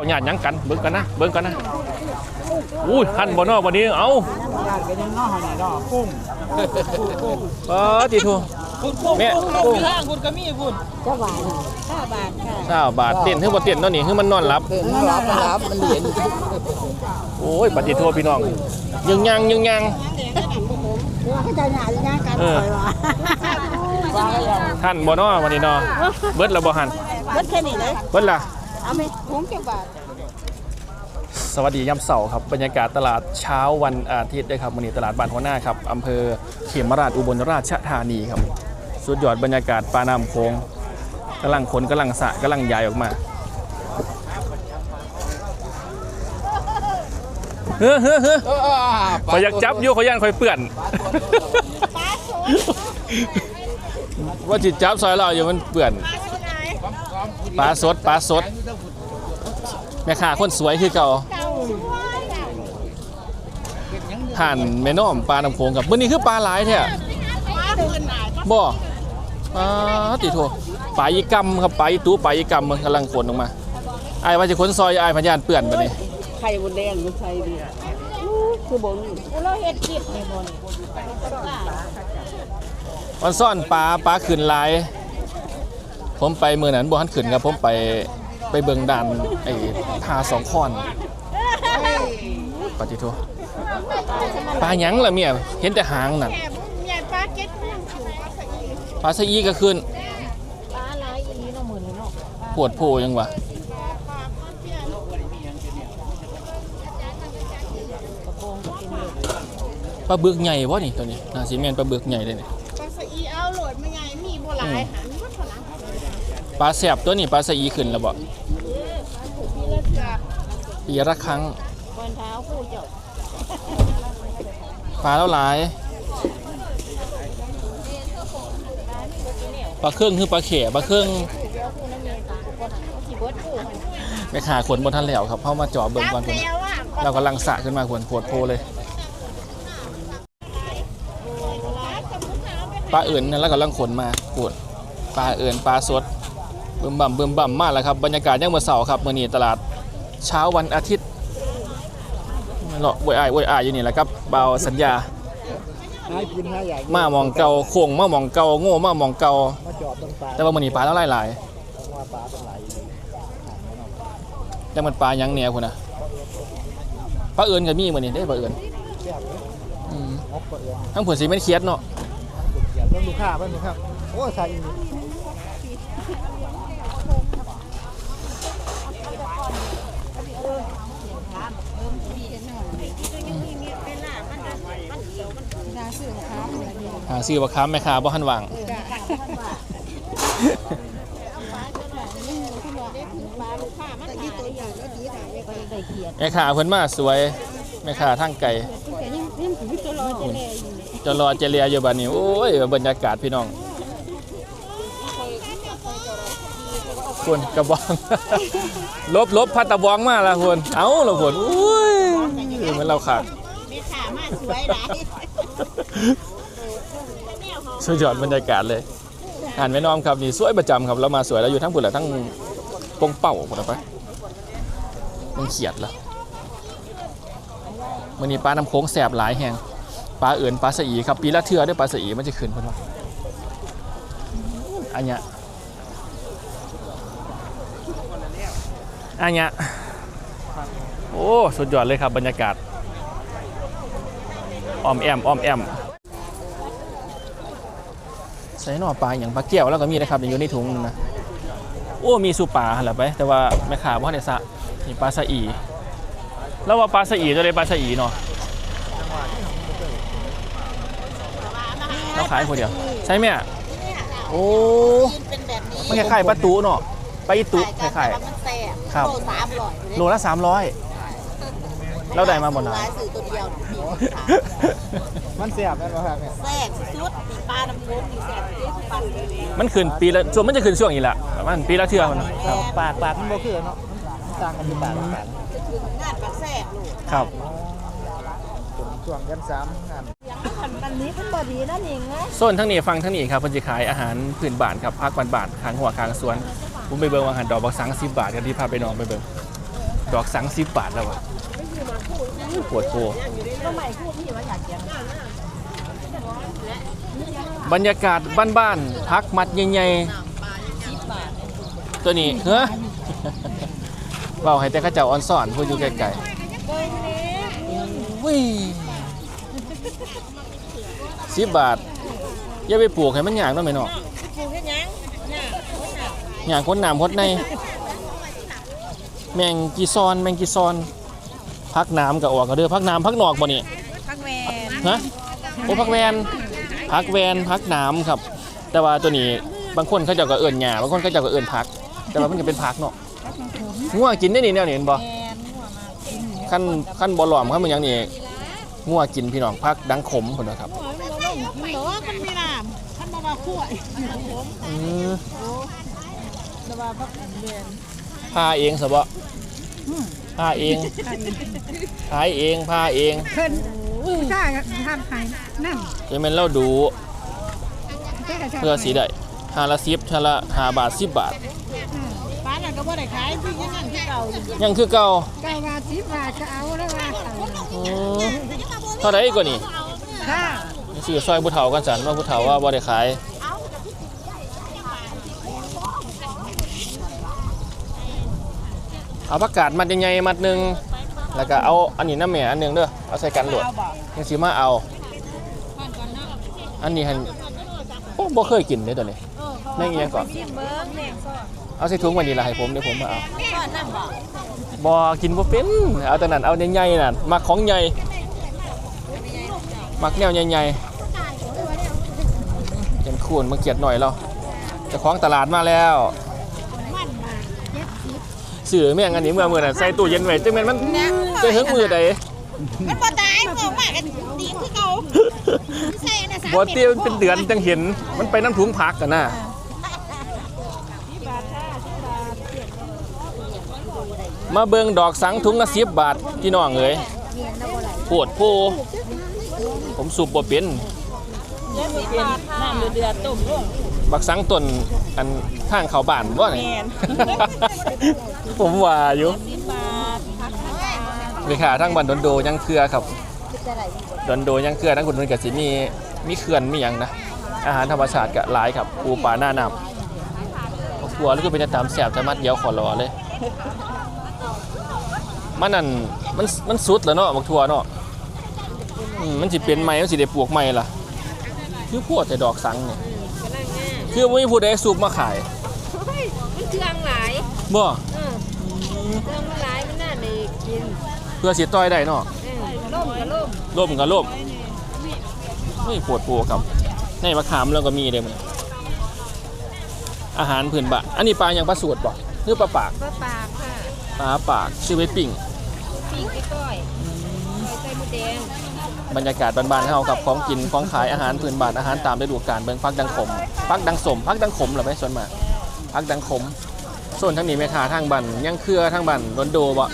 เอาหยาดหยังกันเบิ่งกันนะเบิ่งกันนะอุ้ยคันบ่เนอวันนี้เอ้าญาติเป็นยังน้อนี่น้อกุ้งเออติทูแม่กุ้งข้างคุณก็มีคุณก็หวานห้าบาทค่ะเก้าบาทเต้นคือบ่เต้นเนาะนี่คือมันนอนหลับเห็นมันรับมันรับมันเหรียญโอ้ยปฏิโทษพี่น้องยังยังยังยังว่าเขาจะหยาดย่างกันเออคอยว่าท่านบ่เนอวันนี้เนอเบิดแล้วบ่หันเบิดแค่นี้เลยเบิดล่ะ เอาไหมถุงเก็บบาทสวัสดียามเสาร์ครับบรรยากาศตลาดเช้าวันอาทิตย์ด้วยครับวันนี้ตลาดบ้านหัวหน้าครับอำเภอเขมราชอุบลราชธานีครับ สุดยอดบรรยากาศปลาน้ำโค้งกำลังคนกำลังสะกำลังใหญ่ออกมาเฮ้อเฮ้อเฮ้อขอยอยากจับอยู่ขอยย่านขอยเปื่อนว่าจิตจับซอยเราอยู่มันเปื่อนปลาสดปลาสด ม่ค้าคนสวยคือเก่าผ่านแม่น้อมปลาน้ำโขงกับมื้อนี้คือปลาหลายแท้บ่ปลาติโทปลาอีกำครับปลาอีตู้ปลาอีกำมันกำลังขนออกมาไอายว่าจะขนซอยไอายพญานเปื่อนบัดนี้ไข่บนแดงลูกไข่ดีคือบนเราเห็ดคลิปในบนมันซ่อนปลาปลาขึ้นลาย ผมไปมือนั้นบ่ทันขึ้นครับผมไป ไปเบิ่งด่านไอ้ทาสองคอนปฏิโทปลาหยังล่ะเมียเห็นแต่หางนั่นใหญ่ปลาเก็ตเรื่องถูกปลาสะอีปลาสะอีก็ขึ้นปลาลายอีนี้เนาะหมื่นเนาะปวดโพยังวะปลาปลาเพี้ยนกระโปรงก็กินเลยปลาบึกใหญ่วะนี่ตัวนี้น่าสิแม่นปลาบึกใหญ่เลยนี่ปลาสะอีเอาโหลดมาใหญ่มีโบหลายหันวัดพลังปลาแสบตัวนี้ปลาสะอีขึ้นแล้วบ่มีเลือดจาก ปีละครั้งคนเท้าคู่เจ้าปลาแล้วหลายปลาเครื่องคือปลาเข่ปลาเครื่องเดี๋ยวคู่นั้นมีตาคนขี่เบิร์ดคู่แม่ขาขนบนทันแล้วครับเข้ามาจ่อเบิ่งก่อนพุ่นแล้วอะเรากำลังสระขึ้นมาควรปวดโพเลยปลาอื่นนั่นแล้วกำลังขนมาปวดปลาอื่นปลาสดบึมบ่ำบึมบ่ำมากแล้วครับบรรยากาศยังเมื่อเสาร์ครับมื่อนี้ตลาด เช้าวันอาทิตย์เลาะบวยอายบวยอายอยู่นี่แหละครับเบาสัญญาหากินหาใหญ่มาหมองเก่าโค้งมาหมองเก่าโง่มาหมองเก่ามาจอบตรงปลาแต่ว่ามื่อนี้ปลาแล้วหลายว่าปลาเป็นไหลๆยังมันปลายังเนี่ยคุณนะปลาเอื่นกับมีมื่อนี้ได้ปลาเอื่นแก้วอืมงบเปิดทั้งผลสีไม่เคียดเนาะเขียนเรื่องดูค่าเพิ่นดูค่าโอ้ใส่อีก หา ซื้อปลาค้าแม่ค้าบ่หันหวังก็ยังแม่ค้าเพิ่นมาสวยแม่ค้าทางไก่จะรอเจเลียอยู่บัดนี้ โอ้ยบรรยากาศพี่น้องคุณกระบองลบลบพัดตะบองมาล้วคุณเอ้าเราคุณอุ้ยเหมือนเราขาดมีขามาสวยหลาย สุดยอดบรรยากาศเลยอ่านแม่น้อมครับนี่สวยประจำครับเรามาสวยแล้วอยู่ทั้งปุ่นและทั้งปงเป่าหมดแล้วไปมันเขียดแล้วมื่อนี้ปลาน้ำโค้งแสบหลายแหงปลาเอื่นปลาสอีครับปีละเทือด้วยปลาสอีมันจะขึ้นเพิ่นว่าอันเนี้ยอันเนี้ยโอ้สุดยอดเลยครับบรรยากาศอ้อมแอมอ้อมแอม ใส่หน่อปลาอย่างปลาเกี้ยวแล้วก็มีนะครับอยู่ในถุงนึงนะโอ้มีสูปลาหั่นแหละไป แต่ว่าแม่ขาว่าในสระนี่ปลาสะอีแล้วว่าปลาสะอีจะเลยปลาสะอีเนาะเราขายคนเดียว ใช่ไหมอะโอ้เป็นแบบนี้มันคล้ายๆปลาตูเนาะปลาอีตุคล้ายมันแซ่บครับโลสามร้อยๆโลละ300เราได้มาบ่นะหลายสื่อตัวเดียว มีขามันเสียบแม่นบ่ครับเนี่ยแซ่บสุดมีปลาน้ำโขงมีแซ่บที่ปันเลยมันขึ้นปีละส่วนมันจะขึ้นช่วงนี้แหละประมาณปีละเทื่อมันครับ ปากปากมันบ่คือเนาะมันต่างกันที่ปากปากจะถึงงานปลาแซ่บลูกครับ ช่วงยันสามงานอันนี้เป็นบอดีนั่นเองนะโซนทั้งนี้ฟังทั้งนี้ครับเพิ่นจะขายอาหารพื้นบ้านครับพักบานบานๆขางหัวขางสวน ผมไปเบิ่งว่าอาหารดอกบักสัง10บาทกันที่พาไปนอนไปเบิ่งดอกสังสิบบาทแล้ววะ ปวดโคบรรยากาศบ้านๆพักมัดใหญ่ๆตัวนี้เฮ้อเบาให้แต่เข้าเจ้าออนสอนพูดอยู่ไกลๆวิ่สิบบาทอย่าไปปลูกให้มันหยางเนาะแม่เนาะหยางคนหนามพดใน แมงกีซอน แมงกีซอน พักน้ำกับออกก็เด้อพักน้ำพักนอกบ่นี่พักแวนฮะโอ้พักแวนพักแวนพักน้ำครับ แต่ว่าตัวนี้บางคนเขาเจะก็เอื่นหญ้าบางคนเขาเจะก็เอื่นพัก แต่ว่ามันก็เป็นพักเนาะงัวกินได้นี่แนวนี้เห็นบ่ขั้นขั้นบ่หลอมขั้นมันหยังนี่งัวกินพี่น้องพักดังขมพุ่นนะครับมันบอกว่ามันมีน้ำท่านบอกว่าขั้วอืมแต่ว่าพักเรียนพาเองซะ บ่พาเองขายเองพาเองเพิ่นใช่ทานไข่นั่นจะเป็นเราดูเพื่อสีได้หาละสิบชาละหาบาทสิบบาทป้าน่ะก็บ่ได้ขายพี่ยังนั่นที่เก่าอยู่ยังคือเก่าเก้าบาทสิบบาทก็เอาแล้วว่าอืมเท่าไรกว่านี่ค่ะซื้อซอยผู้เฒ่ากันสันว่าผู้เฒ่าว่าบ่ได้ขาย เอาผักกาดมัดใหญ่ๆมัดหนึ่งแล้วก็เอาอันนี้น้ำแหม่อันหนึ่งเด้อเอาใส่กันหลวดยังสิมาเอา อันนี้หันโอ้บ่เคยกินเลยตัวนี้ไม่เงี้ยก่อนเบิ้งก่อนเอาใส่ถุงวันนี้ละให้ผมเดี๋ยวผมมาเอาซ่อนนั่นบ่กินบ่เป็นเอาแต่นั้นเอาใหญ่ๆนั่นมักของใหญ่มักแนวใหญ่ๆเป็นคูณมาเกียดหน่อยเราจะของตลาดมาแล้ว สื่อแม่งอันนี้เมื่อมื่อน่ะใส่ตู้เย็นไว้จังแม่นมันจะถึงมือใดมันบ่ตายบ่มากกันดีคือเก่าใส่น่ะสามบ่เตี้ยมันเป็นเดือนจังเห็น มันไปน้ำถุงผักกันน่ะมาเบิ่งดอกสังถุงละ10บาทพี่น้องเอ้ยปวดโพผมสูบบ่เป็นน้ำเดือดต้มลงบักสังต้นอันข้างเขาบ้านว่าไง ผมว่าอยู่สิบบาทั้งบันดอนโดยังเครือครับดอนโดยังเครือทั้งคุณนนกับสิมีมีเขื่อนมีหยังนะ อาหารธรรมชาติกับหลายครับปูปลาหน้าน้ำกลัวแล้วก็เป็นตามแสบจะมัดเดียวขอรอเลย มันนั่นมันมันสุดแล้วเนาะบักทัวเนาะมันสิเป็นไหมมันสิได้ปลูกไหมล่ะ คือพวกแต่ดอกสังเนี่ยคือไม่มีผู้ใดสูบมาขายมันเคือง บ่เออเครื่องมันหลายมันน่าได้กินเพื่อสิต้อยได้เนาะเออล่มก็ล่มร่มกับร่มไม่ปวดปูครับในมะขามแล้วก็มีเลยมันอาหารพื้นบ้านอันนี้ปลาอย่างปลาสวดบ่หรือปลาปากปลาปากค่ะปลาปากชื่อไว้ปิ่งปิ้งไปก้อยใส่หมูแดงบรรยากาศบ้านๆให้เรากับของกินของขายอาหารพื้นบ้านอาหารตามฤดูกาลเบิ่งพักดังขมพักดังสมพักดังขมเหรอไหมส่วนมากพักดังขม ส่วนทั้งนี้แม่ค้าทางบันยังเครือทางบันรนโดบ่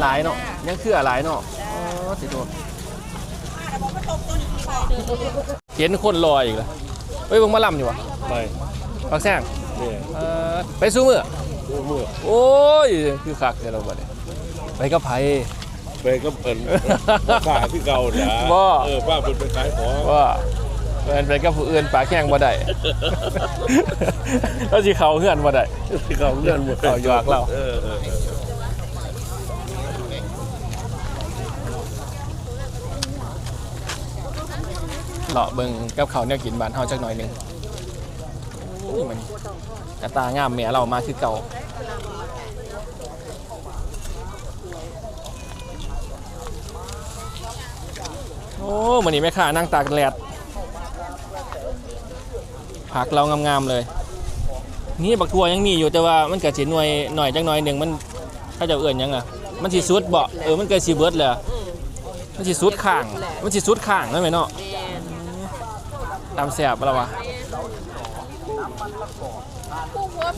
หลายเนาะยังเครือหลายเนาะอ๋อสิโดเห็นคนรออีกแล้วเฮ้ยเบิ่งมาล่ำอยู่วะไปปักแซงเนี่ยเอ่อไปสู้มือดูมือโอ้ยคือคักเดี๋ยวเราบัดนี้ไปกับไผไปก็เปิดป้าที่เก่าเนี่ยบ่เออป้าเป็นไปขายของว่า เป็นไปกับผู้อื่นปากแข้งบ่ได้ แล้วสิเขาเฮือนบ่ได้ที่เขาเลื่อนหมดเอาหยอกเรา เออเออเออเลาะเบิ่งกับเขาวเนี่ยกินบ้านเฮาจักหน่อยหนึงอุ้ยมันกระตางามแม่เรามาคือเก่าโอ้มื้อนี้แม่ค้านั่งตากแดด ผักเรางามๆเลย นี่บักทัวยังมีอยู่แต่ว่ามันก็สิหน่วยหน่อยจักหน่อยหนึงมันถ้าจะเอื้อนหยังอะมันสิสุดบ่เออมันก็สิเบิดแหละมันสิสุดข้าง มันสิสุดข้างนั่นแหมเนาะตามแสบแล้ววะ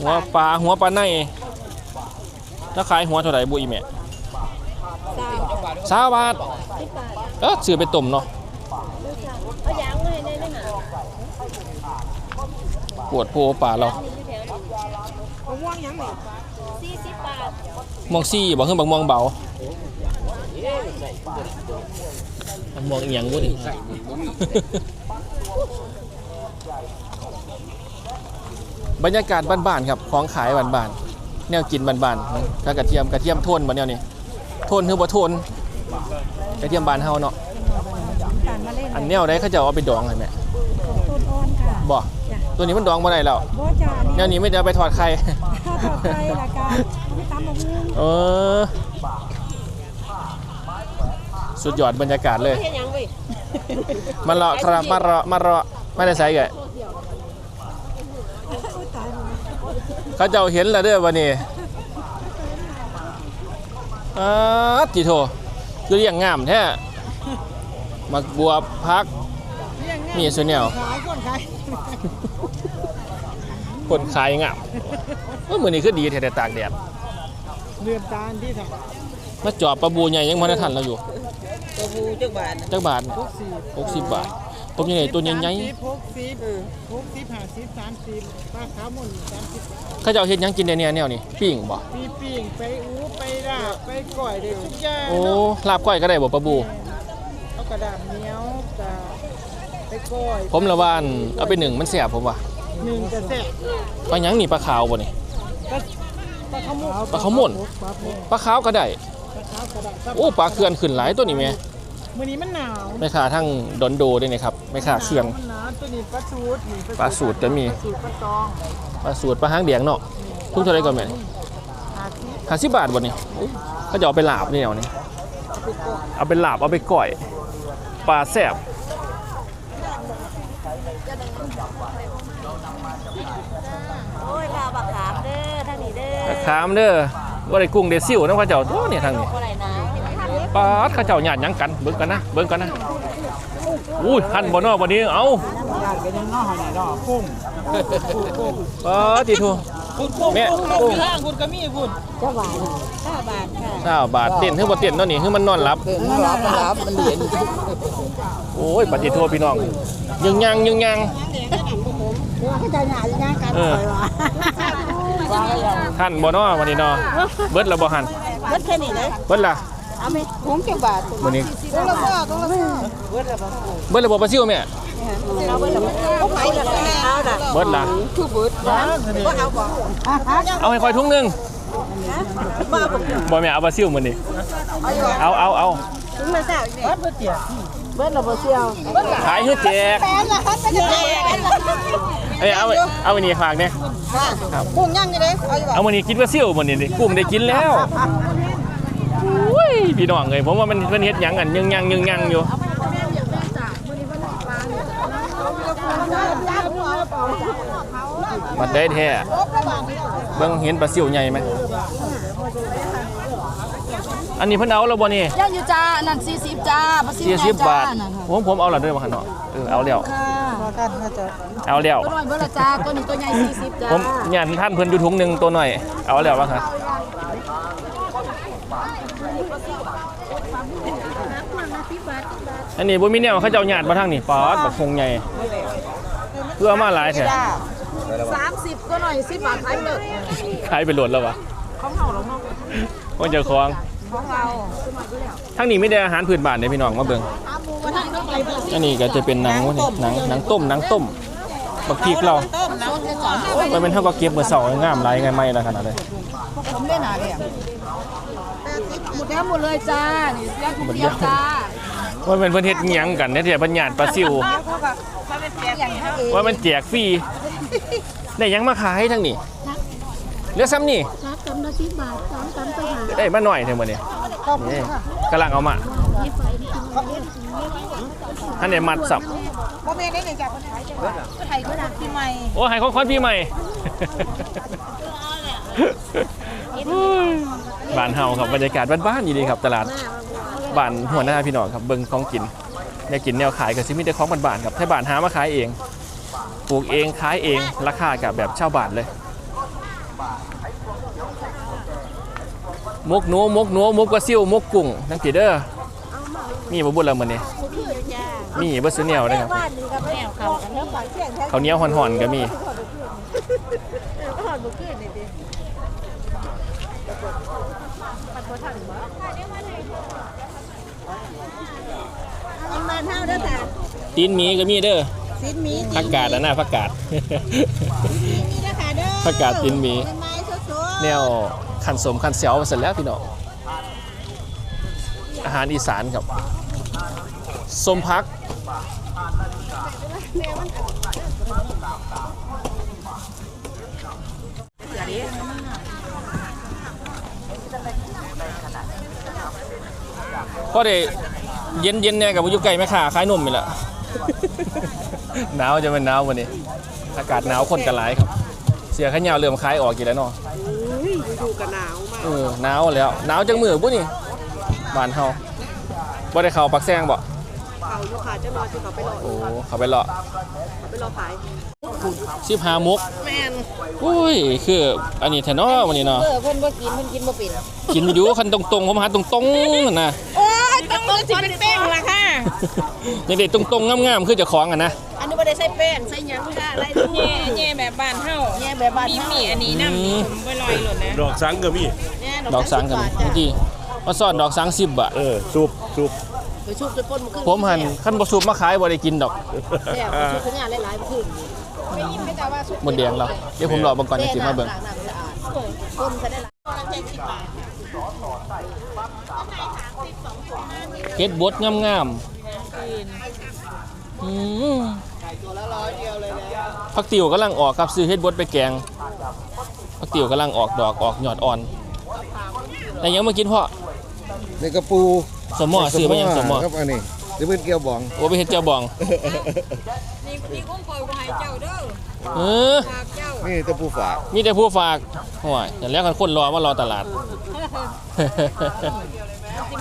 หัวปลาหัวปลาในแล้วขายหัวเท่าไหร่บุอีแม่สาวบาทเออซื้อไปต้มเนาะ เอายางมาให้ได้ไหมหา ปวดโพปลาเรามะม่วงยังไงสี่สิบบาทม่วงซี่บ่คือบักม่วงเบาบักม่วงอีหยังบ่ดิบรรยากาศบ้านๆครับของขายบ้านๆแนวกินบ้านๆถ้ากระเทียมกระเทียมทนบ่แนวนี้ทนคือบ่ทนกระเทียมบานเฮาเนาะการมาเนอันแนวใดเขาจะเอาไปดองให้แม่ต้นอ้อนค่ะบ่ ตัวนี้มันดองบ่ได้แล้วบ่จ่าแนวนี้ไม่ได้เอาไปทอดไข่ถ้าต่อไปละกันไม่ตามมาหุ้งเออ สุดยอดบรรยากาศเลยเฮ็ดหยังเว้ยมาเลาะครับ มาเลาะมาเลาะไม่ได้ใส่ไงเขาเจ้าเห็นแล้วเด้อวันนี้อาจิโทคือเรียงงามแท้มักบวบพัก มีส่วนแนวขาย คนขายคนขายงามเออมือนี้คือดีแท้แต่ตากแดดเรือนจานที่ทมาจอบปลาบูใหญ่ยังพันทันเราอยู่ตัวผู้จักบาทจักบาทำพกสี่หกสิบบาทผมยังไงตัวใหญ่พกสิบพกสิบห้าสิบสามสิบปลาขาวหมุนสามสิบๆเขาเจ้าเฮ็ดหยังกินในเนี่ยแนวนี้ปิ้งบ่ปีปิ่งไปอู้ไปลาบไปก่อยได้ทุกอย่างโอ้เนาะลาบก้อยก็ได้บ่ปลาบู เอากระดาษเหนียวกะไปก่อยผมละว่านเอาไปหนึ่งมันแสบผมว่ะ หนึ่งกระแสะปลาหยังนี่ปลาขาวบ่นี่ ปลาขาวหมุน ปลาขาวหมุนปลาหมุนปลาขาวก็ได้ ปลาขาวกระดาษโอ้ปลาเขื่อนขึ้นหลายตัวนี่แม่มื้อนี้มันหนาวแม่ค้าทั้งดอนโดด้วยนะครับแม่ค้าเขื่อน มันหนาวตัวนี้ปลาสูตรนี่ปลาสูตรก็มี ปลาสูตรปลาตองปลาสูตรปลาหางเดียงเนาะทุกเท่าไรก่อนแม่หาที่ห้าสิบบาทบ่นี่เขาจะเอาไปลาบนี่แนวนี้เอาไปลาบเอาไปก่อยปลาแซ่บ โอ้ยพาบักขามเด้อทางนี้ เด้อปลามเด้อบ่าได้กุ้งเดซิวนะเขาเจ้าตัวนี่ทางนี้บ่ได้นะปลาดเขาเจ้าหยาดยังกันเบิ่งกันนะเบิ่งกันนะอุ้ยหันบ่เนอวันนี้เอ้าญาติกันยังน้อหอยหน่อกุ้งปลาติโทแม่กุ้งข้างคุณก็มีคุณจักบาทห้าบาทค่ะเช้าบาทเต้นคือบ่เต้นนาะนี่คือมันนอนหลับมันรับมันรับมันเหรียญโอ้ยปฏิโทษพี่น้องยังยังยังยังเขาจะหยาย่างกันเออ ท่านบ่เนาะวันนี้เนาะเบิดแล้วบ่หันเบิดแค่นี้เลยเบิดล่ะเอาไหมถุงจักบาทวันนี้ถุงละบ่ถุงละบ่เบิดแล้วบ่ปลาซิวแม่เอาเบิดละบ่ไปละเอาล่ะเบิดล่ะคือเบิดนะบ่เอาบ่เอาให้คอยทุ่งหนึงบ่เอาบ่บ่แม่เอาปลาซิวมื้อนี้เอาเอาเอาถุงละเจ้าอีกเบิดเจียเบิดละบ่เสียวขายคือแจกแฟนล่ะครับเป็นแจก เอ้ยเอาไว้เอาอันนี้ฝากเนี่ยกุ้งย่างอยู่เด้เอาอยู่บ่เอามื้อนี้กินปลาซิวมื้อนี้นี่กุ้งได้กินแล้วอุ้ยพี่น้องเอ้ยผมว่ามันเพิ่นเฮ็ดหยังกันยังยังยังยังอยู่มันได้แท้เบิ่งเห็นปลาซิวใหญ่ไหมอันนี้เพิ่นเอาแล้วบ่นี่ย่างอยู่จ้าอันนั่น40จ้าปลาซิวสี่แม่สิบบาทจ้นั่นค่ะผมผมเอาและเด้อมาหันเนาะเออเอาแล้วค่ะ กันน่าจะเอาแล้วตัวน้อยเบิ่ละจ้าตัวนี้ตัวใหญ่40จ้าผมญาติท่านเพิ่นอยู่ถุงหนึงตัวหน่อย เอาแล้วว่าครับอันนี้บ่มีแนวเขาเจ้าญาติมาทางนี่ปอดบักคงใหญ่เพื่อมาหลายแท้30ตัวน้อย10บาทขายเลิกขายไปโหลดแล้ววะของเฮาหรอกเนาะว่าเจ้าของของเราทางนี้ไม่ได้อาหารพื้นบ้านเด้อพี่น้องมาเบิ่งบ่ทันต้ องไปเบิ่งอันนี้ก็จะเป็นหนังวะนี่หนังหนังต้มหนังต้มบักพริกเราต้มนะจ้ามันเป็นเท่ากับเก็บมื้อเช้างามหลายไงไม่ละขนาดเลยผมได้หนาเลยหมดแล้วหมดเลยจ้านี่ย่างทุกเดียวจ้าว่าเป็นเพิ่นเฮ็ดอิหยังกันเนี่ยที่บัญญัติปลาซิวอย่างให้เองว่ามันแจกฟรีได้หยังมาขายทั้งนี้เหลือซ้ำนี่ครับกำละ10บาท2กำไปหาได้มาหน่อยเท่ามื้อนี้ นี่กำลังเอามานี่ไฟนี่กินเล่นอันนี้มัดสับบ่แม่นได้เลยจ้าคนไทยคนไทยคนปีใหม่โอ้ให้ของขวัญพี่ใหม่บ้านเฮาครับบรรยากาศบ้านๆอยู่ดีครับตลาดบ้านหัวหน้าพี่น้องครับเบิ่งของกินแนวกินแนวขายก็สิมีแต่ของบ้านๆครับให้บ้านหามาขายเองปลูกเองขายเองราคากับแบบชาวบ้านเลย มกหนูมกหนูมกกระซิ่วมกกุ้งทั้งกี่เด้อมีบ่บุญละมื้อนี้มีบ่ซื้อหนียวได้ครับเขาเนี้ยห่อนๆก็มีตีนมีก็มีเด้อผักกาดนะหน้าผักกาดผักกาดตีนมีแนว ขันสมขันเสียวเสร็จแล้วพี่น้องอาหารอีสานครับสมพักก็ได้เย็นเย็นเนี่ยกับอยู่ไก่แม่ค้าขายนมนี่แหละหนาวจะเป็นหนาววันนี้ อากาศหนาวคนกันหลายครับ เสียขยาวเริ่มคล้ายออกกี่แล้วเนาะ อยู่กับหนาวมากเออหนาวแล้วหนาวจังมือปุ๊นี่บ้านเฮาบ่ได้เข้าปักแซงบ่เขาลูกค้าจะรอที่เขาไปรอโอ้เขาไปเลาะเขาไปรอขายสิบห้ามุกแมนอุ้ยคืออันนี้แท้เนาะวันนี้เนาะเออเพิ่นบ่กินเพิ่นกินบ่เป็นกินอยู่คันตรงๆผมหาตรงๆนั่นนะโอ้ยต้องรถสิเป็นแป้งล่ะค่ะยังได้ตรงๆงามๆคือเจะของอะนะอันนี้บ่ ได้ใส่แป้งใส่หยังค่ะอะไรแย่แย่แบบบ้านเฮาแย่แบบบ้านมีเฮามีอันนี้น้ำนี่ผมไปลอยหล่นนะดอกสังก็มีแย่ดอกสังกันเมื่อกี้มาซ่อนดอกสัง10บาทเออซุปซุปไปชุบจนก้นมันขึ้นผมหันคันบ่สูบมาขายบ่ได้กินดอกแซ่บไปชุบขยะหลายๆมันขึ้นไม่ยินไม่แต่ว่าสุดหมดแดงแล้วเดี๋ยวผมรอเบิ่งก่อนจะสิมาเบิ่งล้น้ำสะอาดก้นก็ได้หลายเฮ็ดบดงามๆอืม ผักติ๋วกำลังออกครับซื้อเฮ็ดบดไปแกงผักติ๋วกำลังออกดอกออกยอดอ่อนแต่ยังมากินพ่อนี่กระปูสมหมอซื้อมายังสมหมอครับอันนี้หรือเป็นเกี๊ยวบองโอ้ไปเฮ็ดเจ้าบองนี่นี่คงคอยบ่ให้เจ้าเด้อเออฝากเจ้านี่ตะปูฝากมีแต่ผู้ฝากห่วยแต่แล้วกันคนรอมารอตลาดสิ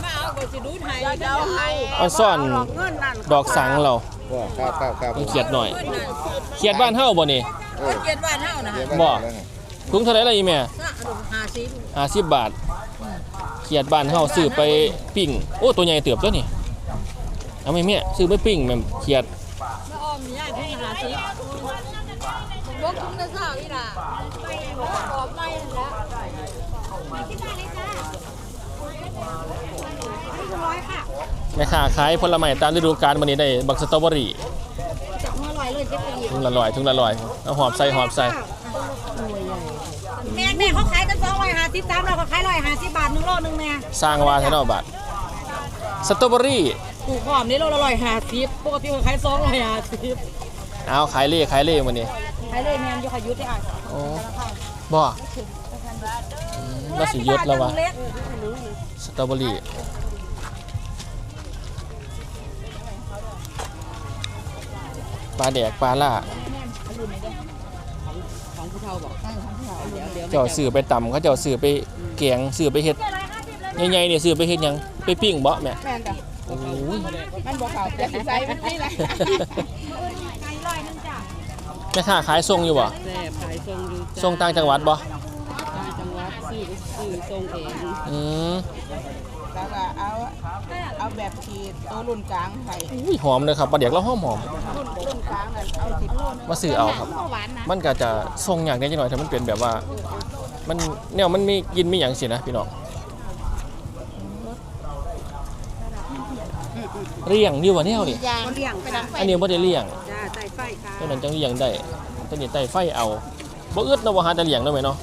มาเอาก็สิดูดให้เจ้าให้เอาซ่อนดอกสังเรา ก็ครับครับครับต้องเขียดหน่อยเขียดบ้านเฮาบ่นี่เออเกียรติบ้านเฮานะเดี๋ยวบ่มาแล้วนะถุงเท่าไหร่ล่ะอีแม่ซะอารมณ์50 50บาทเขียดบ้านเฮาซื้อไปปิ้งโอ้ตัวใหญ่เติบตัวนี่เอาไหมแม่ซื้อไปปิ้งแม่นเขียดแม่อ้อมนี่ยายที่50บ่คุ้มนะซะอีล่ะตอบไม่แล้ว แม่ค้าขายผลไม้ตามฤดูกาลวันนี้ได้บักสตรอเบอรี่จับมาลอยเลยจะไปหยิบถุงละร้อยถุงละร้อยเอาหอบใส่หอบใส่แม่แม่เขาขายกัน250 3แล้วก็ขาย150บาท1โลนึงแม่สร้างว่าแท้เนาะบาทสตรอเบอรี่ปลูกหอมนี่โลละ150ปกติเขาขาย250เอาขายเล่ขายเล่วันนี้ขายเลยแม่นอยู่ขยุทธ์ได้อะโอ้บ่อืมแล้วสิยศแล้ววะสตรอเบอรี่ ปลาแดกปลาล่าของผู้เฒ่าบอกของผู้เฒ่าเดี๋ยวเดี๋ยวเจ้าซื้อไปต่ำเขาเจ้าซื้อไปแกงซื้อไปเฮ็ดใหญ่ๆเนี่ยซื้อไปเฮ็ดหยังไปปิ้งบ่แม่แม่นจ้ะโอ้ยมันบ่เข้าแต่สิใส่มันนี่แหละแม่ค้าขายส่งอยู่บ่แซ่บขายทรงอยู่ส่งต่างจังหวัดบ่ต่างจังหวัดซื้อซื้อทรงเองอืมแล้วก็เอาเอาแบบขีดตัวรุ่นกลางไข่อุ้ยหอมเลยครับปลาแดกแล้วหอมหอมรุ่น มาซื้อเอาครับ มันก็จะทรงอย่างนี้จังหน่อยถ้ามันเป็นแบบว่า มันแนวมันมีกินมีหยังสินะพี่น้องเลี้ยงดีกว่าแนวนี่ยางเลี้ยงค่ะอันนี้บ่ได้เลี้ยงจ้าใส่ไฟค่ะตัวนั้นจังเลี้ยงได้ตัวนี้ไต่ไฟเอาบ่อึดเนาะบ่หาแต่เลี้ยงได้ไหมเนาะ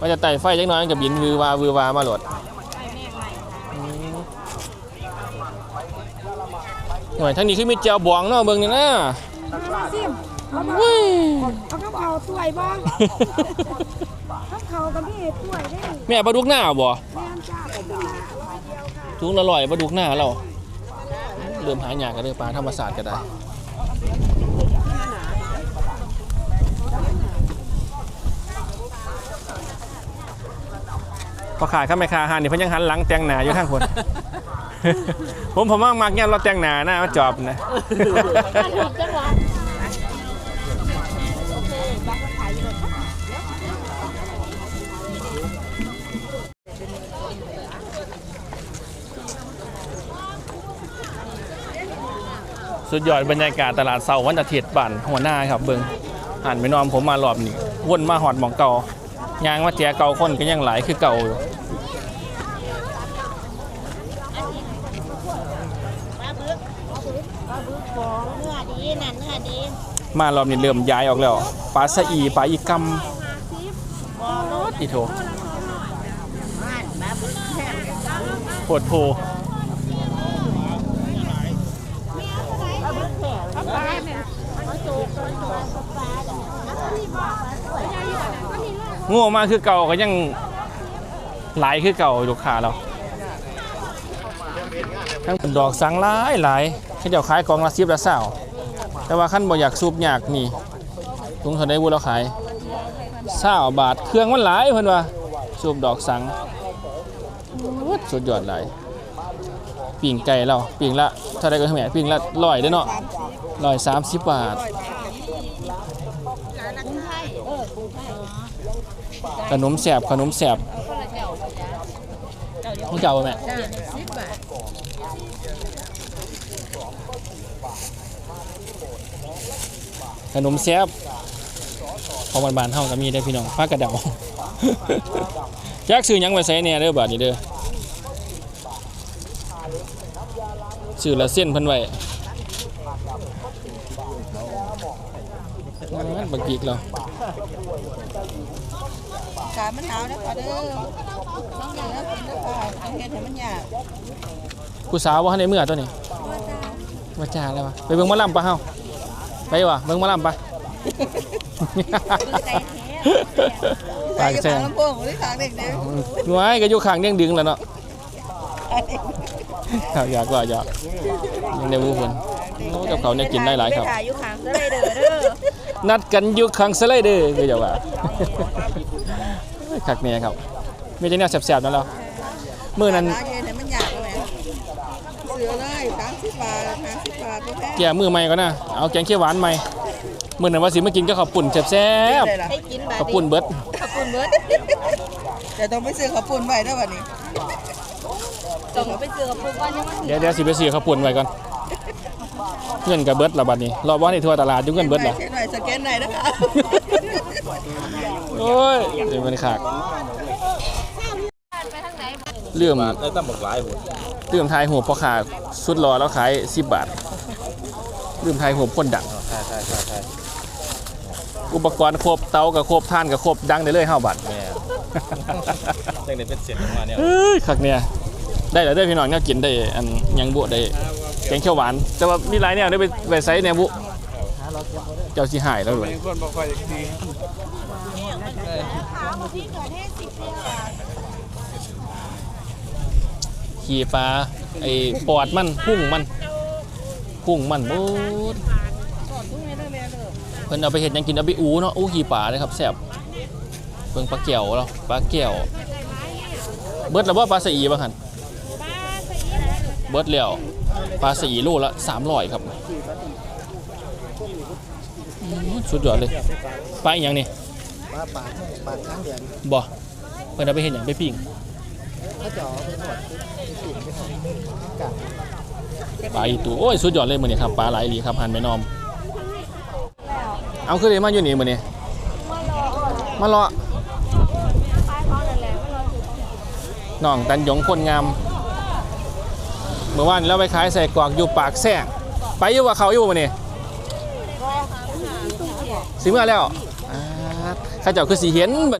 ว่าจะไต่ไฟจังน้อยมันก็บินวือวาวือวามาโหลดอืมหน่อยทั้งนี้คือมีเจียวบองเนาะเบิ่งนี่นะ อุ้ยเอาข้าวเผาถ้วยบ่ข้าวเผากับพี่ถ้วยได้แม่ปลาดุกหน้าบ่แม่จ้าถุงละร้อยปลาดุกหน้าเราเริ่มหายากกันเลยปลาธรรมศาสตร์ก็ได้พอขายข้าไม่คาหานี่เพิ่นยังหันหลังแตงหนาอยู่ข้างคน ผมผมว่ามากเนี่ยเราแตงหน้านะมาจอบนะ สุดยอดบรรยากาศตลาดเสาวันอาทิตย์บ้านหัวหน้าครับเบิงหันไปนอมผมมารอบนี้วนมาหอดหมองเก่ายางมาแจเก่าคนก็ยังหลายคือเก่าอยู่ปลาบึกปลองเนื้อดีนั่นเนื้อมารอบนี้เริ่มย้ายออกแล้วปลาสะอีปลาอีกำอีโถโคตรโพ โง่มากคือเก่าก็ยังหลายคือเก่าลูกค้าเราทั้งดอกสังหลายหลายเขาเจ้าขายกองละสิบละเศร้าแต่ว่าขั้นบ่อยากสูบยากนี่ลุงเท่าได้บุเราขายเศร้าบาทเครื่องมันหลายเพิ่อนว่าสูบดอกสังสุดยอดหลายปิ่งไก่เราปิ่งละเท่าไรก็แม่ปิ่งละร้อยเด้เนาะ ร้อยสามสิบบาทขนมแสบขนมแสบของเจ้าบ่แม่ขนมแซ่บของบ้านๆเฮาก็มีได้พี่น้องปลากระเดาจักซื้อยังไว้ใส่แหน่เด้อบาดนี้เด้อซื้อละเส้นเพิ่นไว้นั่น บักกีกเรากามันหนาวนะค่ะเด้อต้องอย่างนั้นกินด้วยค่ะต้องเฮ็ดให้มันยากผู้สาวบ่ทันเมื่อตัวนี้ว่าจ้าแล้ววะไปเบิ่งมอลำปะเฮาไปวะเบิ่งมอลำปะปากแซงลำโพงที่ทางเด็กเด้อไว้ก็อยู่ข้างเด้งดึงแล้วเนาะครับอยากว่าอยากยังได้รู้เพิ่นกับเขาเนี่ยกินได้หลายครับถ่ายอยู่ข้างก็เลยเด้อเด้อ นัดกันอยู่ข้างสไลเดอร์ก็จะว่าคักเนี่ยครับ มีแต่แนวแสบๆนั่นแหล้วมื้อนั้นตาเย็นให้มันยากแม่เสือเลย30บาท50บาทบ่แพงแก่มือใหม่ก่อนนะเอาแกงเขียวหวานใหม่มื้อนั้นว่าสิมากินก็ข้าวปุ่นแซ่บได้ล่ะให้กินบาๆข้าวปุ่นเบิดข้าวปุ้นเบิดแต่ต้องไปซื้อข้าวปุ้นไว้เด้อบัดนี้ ต้องไปซื้อข้าวปุ้นก่อนยังมันเดี๋ยวเดี๋ยวสิไปซื้อข้าวปุ่นไว้ก่อน เงินก็เบิดละบัดนี้รอบ่ให้ทั่วตลาดอยู่เงินเบิดล่ะเช็คหน่อยสแกนหน่อยนะคะโอ้ยเดี๋ยวมันขากเรื่องได้ตั้งบักหลายหมดเรื่องทายหัวพ่อขาสุดรอแล้วขาย10บาทเรื่องทายหัวคนดังใช่ใช่ใช่ใช่อุปกรณ์ครบเตากับครบท่านกับครบดังได้เลยห้าบาทแม่จังได้เป็นเสียงออกมาเนี่ยเอ้ยคักเนี่ยได้แล้วได้อพี่น้องเนี่ยกินได้อันยังบุได้ แกงเขียวหวาน แต่ว่ามีหลายแนวได้ไปไปไซส์แนวบุเจ้าสิหายแล้วด้วยคนบ่ค่อยดีขี่ปลาไอ้ปอดมันพุ่งมันพุ่งมันบูดเพิ่นเอาไปเห็ดยังกินเอาไปอูเนาะอูขี่ปลาเลยครับแซ่บเพิ่งปลาแก้วแล้วปลาแก้วเบิดแล้วว่าปลาสีบ้างหันเบิดแล้ว ปลาสะอีโลละ300ครับอืมสุดยอดเลยปลาอีหยังนี่ปลาปากปากข้างเดือนบ่เพิ่นเอาไปเห็ดหยังไปปิ้งถ้าจ่อเป็นหมดสิ่งเป็นของกัดปลาอีตูโอ้ยสุดยอดเลยมื้อนี้ครับปลาหลายอีหลีครับหันแม่นอม เอาคือเลยมาอยู่นี่มื้อนี้มาเลาะน้องตันหยงคนงามเมื่อวานเราไปขายใส่กรอกอยู่ปากแซงไปอยู่ว่าเขาอยู่มื้อนี้สิเมื่อแล้วอ่าเข้าเจ้าคือสิเห็นบัด